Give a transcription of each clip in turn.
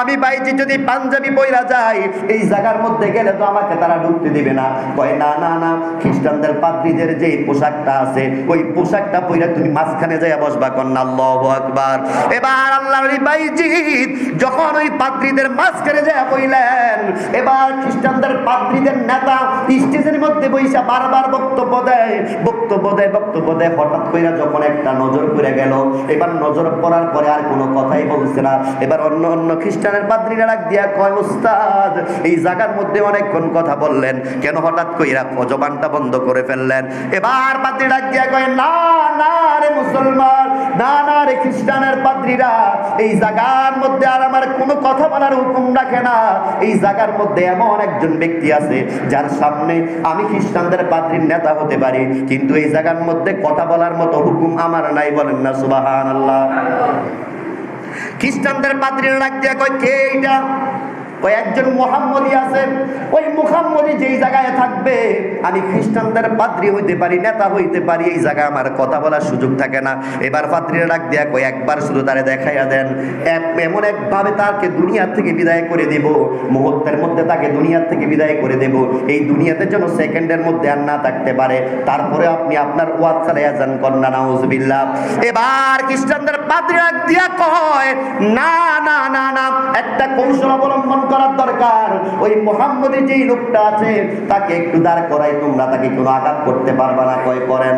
আমি বাইজি যদি পাঞ্জাবি পয়রা যাই, এই জায়গার মধ্যে গেলে তো আমাকে তারা ঢুকতে দিবে না। কয়, না না না, খ্রিস্টানদের পাদ্রীদের যে পোশাকটা আছে, ওই পোশাকটা পয়রা তুমি মাঝখানে যাইয়া বসবা কন্যা, আল্লাহু আকবার। এবার আল্লাহর ওই বাইজি যখন ওই পাদ্রীদের মাঝখানে যাইয়া বইলেন, এবার খ্রিস্টানদের পাদ্রীদের নেতা স্টেজের মধ্যে বইসা বারবার বক্তব্য দেয়। বক্তব্য দেয় বক্তব্য দেয়, হঠাৎ কইরা যখন একটা নজর পড়ে গেল, এবার নজর পড়ার পরে আর কোনো কথাই বলছে না। এবার অন্য অন্য খ্রিস্টানের পাদ্রীরা ডাক দিয়া কয়, উস্তাদ, এই জায়গার মধ্যে অনেকক্ষণ কথা বললেন। কেন হঠাৎ কইরা জবানটা বন্ধ করে ফেললেন? এবার পাদ্রী ডাক দিয়া কয়, না না রে মুসলমান, না না রে খ্রিস্টানের পাদ্রীরা, এই জায়গার মধ্যে আর আমার কোনো কথা বলার হুকুম রাখে না। এই জায়গার মধ্যে এমন একজন ব্যক্তি আছে, যার সামনে আমি খ্রিস্টানদের পাদ্রীর নেতা হতে পারি, কিন্তু এই জায়গার মধ্যে কথা বলার মতো হুকুম আমার নাই বলেন না সুবাহান আল্লাহ খ্রিস্টানদের পাদ্রীরা ডাক দিয়া কয়, কে এইটা? ওই একজন মোহাম্মদী আছে। ওই যেই জায়গায় থাকবে, আমি খ্রিস্টানদের পাদ্রী হইতে পারি, নেতা হইতে পারি, এই জায়গায় আমার কথা বলার সুযোগ থাকে না। এবার ডাক দিয়া কই একবার শুধু তারে দেখাইয়া দেন এমন একভাবে তাকে দুনিয়ার থেকে বিদায় করে দেব, মুহূর্তের মধ্যে তাকে দুনিয়ার থেকে বিদায় করে দেব। এই দুনিয়াতে যেন সেকেন্ডের মধ্যে আর না থাকতে পারে, তারপরে আপনি আপনার ওয়াজ চালাইয়া যান কন্যা, নাউজবিল্লাহ। এবার খ্রিস্টানদের পাদ্রী ডাক করার লোকটা আছে, তাকে একটু দাঁড় করাই, তোমরা তাকে কোনো আঘাত করতে পারবা না, কয়, করেন।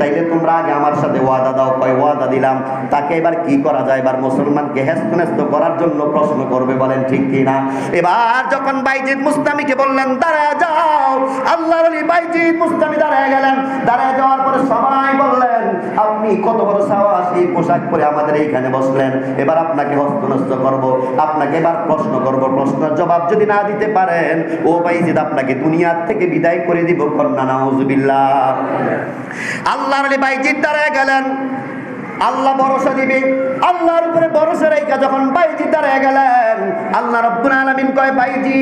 তাইলে তোমরা আগে আমার সাথে ওয়াদা দাও, কয়, ওয়াদা দিলাম। তাকে এবার কি করা যায়? এবার মুসলমানকে হেস্ত নেস্ত করার জন্য প্রশ্ন করবে, বলেন, ঠিক কি না? এবার যখন বাইজিদ মুস্তামিকে বললেন দাঁড়ায় যাও। আল্লাহর আলী বাইজিদ মুস্তামি দাঁড়ায় গেলেন। দাঁড়ায় যাওয়ার পরে সবাই বললেন, আপনি কত বড় সাহস এই পোশাক পরে আমাদের এইখানে বসলেন। এবার আপনাকে হস্তনস্ত করব, আপনাকে এবার প্রশ্ন করব। প্রশ্নের জবাব যদি না দিতে পারেন, ও বাইজিদ আপনাকে দুনিয়ার থেকে বিদায় করে দিব। কন্যা, নাউজুবিল্লাহ। আল্লাহর আলী বাইজিদ দাঁড়ায় গেলেন। আল্লাহ ভরসা দিবে। আল্লাহর উপরে ভরসা রেখা যখন বাইজি দাঁড়ায় গেলেন, আল্লাহ রব্বুল আলামিন কয়, বাইজি,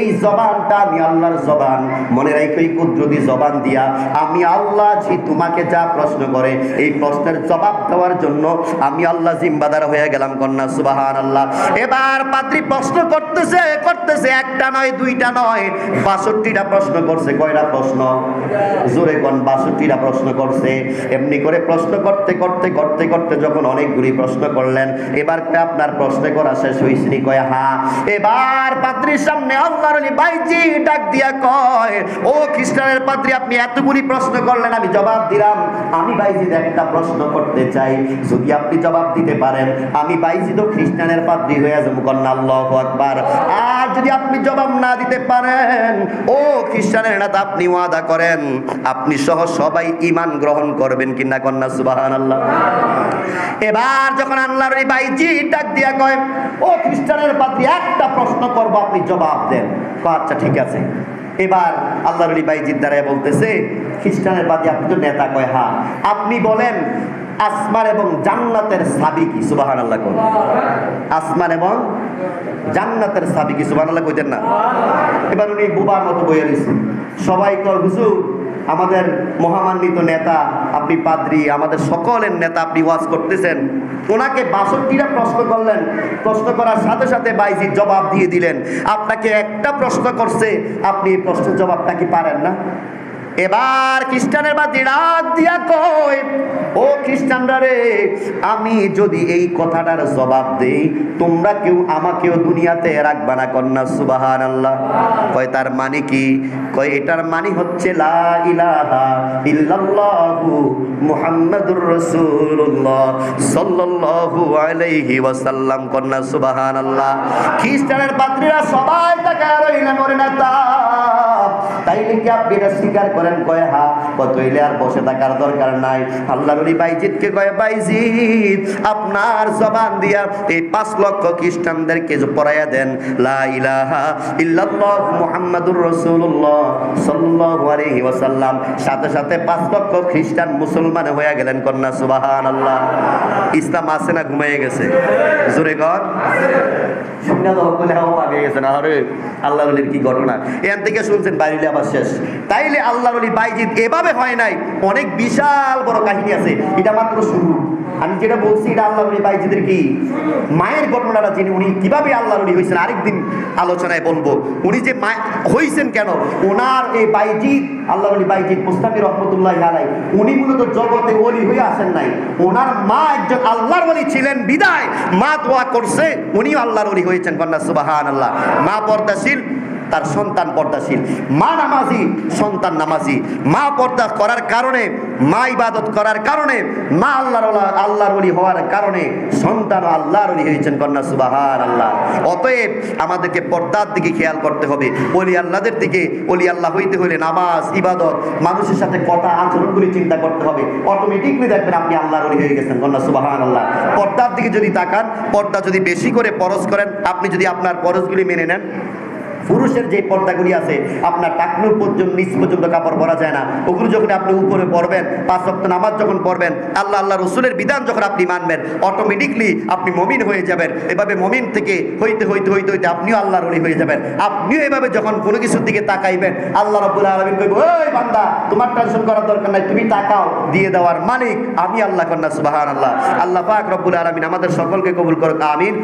এই জবানটা আমি আল্লাহর জবান। মনে রাখো এই কুদরতি জবান দিয়া, আমি আল্লাহ জি তোমাকে যা প্রশ্ন করে, এই প্রশ্নের জবাব দেওয়ার জন্য আমি আল্লাহ জিম্বাদার হয়ে গেলাম কন্যা সুবাহান আল্লাহ এবার পাত্রী প্রশ্ন করতেছে করতেছে, একটা নয়, দুইটা নয়, বাষট্টিটা প্রশ্ন করছে। কয়টা প্রশ্ন? জোরে কোন, বাষট্টিটা প্রশ্ন করছে। এমনি করে প্রশ্ন করতে করতে করতে করতে যখন অনেকগুলি প্রশ্ন করলেন, এবার আপনার প্রশ্ন করা শেষ হয়েছিনি কয়, হা, এবার পাত্রীর সামনে আল্লাহর আলী বাইজি ডাক দিয়া কয়, ও খ্রিস্টানের পাত্রী, আপনি এতগুলি প্রশ্ন করলেন, আমি জবাব দিলাম, আমি বাইজি একটা প্রশ্ন করতে চাই, যদি আপনি জবাব দিতে পারেন, আমি বাইজি তো খ্রিস্টানের পাত্রী হয়ে যাব, কন্যা আল্লাহ আকবার। আর যদি আপনি জবাব না দিতে পারেন, ও খ্রিস্টানের নেতা, আপনি ওয়াদা করেন, আপনি সহ সবাই ইমান গ্রহণ করবেন কিনা, কন্যা সুবাহান আল্লাহ এবার যখন আল্লাহর এই বাইজি ডাক দিয়া কয়, ও খ্রিস্টানের পাত্রী, একটা প্রশ্ন করব, আপনি জবাব দেন। আচ্ছা ঠিক আছে। এবার আল্লাহর আলী বাইজির দ্বারাই বলতেছে, খ্রিস্টানের বাদী আপনি তো নেতা কয় হা আপনি বলেন আসমান এবং জান্নাতের সাবি কি? সুবাহান আল্লাহ কোন। আসমান এবং জান্নাতের সাবি কি? সুবাহান আল্লাহ কইতেন না। এবার উনি বুবার মতো বইয়ে রয়েছেন সবাই কয়, হুজুর আমাদের মহামান্বিত নেতা আপনি পাদ্রি, আমাদের সকলের নেতা আপনি ওয়াজ করতেছেন। ওনাকে বাষট্টিরা প্রশ্ন করলেন। প্রশ্ন করার সাথে সাথে বাইজি জবাব দিয়ে দিলেন। আপনাকে একটা প্রশ্ন করছে, আপনি এই প্রশ্নের জবাবটা কি পারেন না? এবার খ্রিস্টানের বা দিয়া কয়, ও খ্রিস্টানরা রে, আমি যদি এই কথাটার জবাব দেই, তোমরা কেউ আমাকেও দুনিয়াতে রাখবা না কন্যা সুবাহান আল্লাহ কয়, তার মানে কি? কয়, এটার মানে হচ্ছে লা ইলাহা ইল্লাল্লাহু মুহাম্মাদুর রাসূলুল্লাহ সাল্লাল্লাহু আলাইহি ওয়াসাল্লাম, কন্যা সুবাহান আল্লাহ খ্রিস্টানের পাত্রীরা সবাই তাকে রইলেন ওরে নেতা। তাইলে কি আপনি এটা স্বীকার করেন, কয়, হা কত এলে আর বসে থাকার দরকার নাই? আল্লাহর ওলি বাইজিৎকে কয় বাইজিৎ আপনার জবান দিয়া এই পাঁচ লক্ষ খ্রিস্টানদেরকে পড়াইয়া দেন। লা ইলাহা ইল্লাল্লাহ মুহাম্মাদুর রাসূলুল্লাহ সাল্লাল্লাহু আলাইহি ওয়াসাল্লাম। সাথে সাথে পাঁচ লক্ষ খ্রিস্টান মুসলমান হয়ে গেলেন, কন্যা, সুবহানাল্লাহ। ইসলাম আছে না ঘুমিয়ে গেছে? জোরে কর আরে আল্লাহ কি ঘটনা? শুনছেন আবার শেষ। তাইলে আল্লাহ এভাবে হয় নাই, অনেক বিশাল বড় কাহিনী আছে, এটা মাত্র শুরু। আমি যেটা বলছি, এটা আল্লাহ ওলি বাইজিদের কি মায়ের ঘটনাটা যিনি, উনি কীভাবে আল্লাহর ওলি হয়েছেন, আরেকদিন আলোচনায় বলব। উনি যে মা হয়েছেন কেন? ওনার এই বাইজিৎ আল্লাহ ওলি বাইজিৎ মুস্তাফি রহমতুল্লাহ আলাই উনি মূলত জগতে ওলি হয়ে আসেন নাই। ওনার মা একজন আল্লাহর ওলি ছিলেন, বিদায়। মা দোয়া করছে, উনিও আল্লাহর ওলি হয়েছেন, কন্যা সুবাহান আল্লাহ মা পর্দাশীল তার সন্তান পর্দাশীল। মা নামাজি, সন্তান নামাজি। মা পর্দা করার কারণে, মা ইবাদত করার কারণে, মা আল্লাহর আল্লাহর ওলি হওয়ার কারণে সন্তান আল্লাহর ওলি হয়েছেন কন্যা সুবাহার আল্লাহ অতএব আমাদেরকে পর্দার দিকে খেয়াল করতে হবে। ওলি আল্লাহদের দিকে, ওলি আল্লাহ হইতে হলে নামাজ, ইবাদত, মানুষের সাথে কথা, আচরণগুলি চিন্তা করতে হবে। অটোমেটিকলি দেখবেন আপনি আল্লাহর ওলি হয়ে গেছেন কন্যা সুবাহান আল্লাহ পর্দার দিকে যদি তাকান, পর্দা যদি বেশি করে পরশ করেন, আপনি যদি আপনার পরশগুলি মেনে নেন পুরুষের যে পর্দাগুলি আছে, আপনার টাকনুর পর্যন্ত, নিচ পর্যন্ত কাপড় পরা যায় না। ওগুলো যখন আপনি উপরে পড়বেন, পাঁচ সপ্তাহ নামাজ যখন পড়বেন, আল্লাহ আল্লাহ রসুলের বিধান যখন আপনি মানবেন অটোমেটিকলি আপনি মমিন হয়ে যাবেন। এভাবে মমিন থেকে হইতে হইতে হইতে হইতে আপনিও আল্লাহর অলি হয়ে যাবেন। আপনিও এভাবে যখন কোনো কিছুর দিকে তাকাইবেন, আল্লাহ রব্বুল আলমিন কইব, ওই বান্দা, তোমার টেনশন করার দরকার নাই, তুমি তাকাও, দিয়ে দেওয়ার মালিক, আমি আল্লাহ কন্যা সুবাহান আল্লাহ আল্লাহ পাক রব্বুল আলমিন আমাদের সকলকে কবুল করুক, আমিন।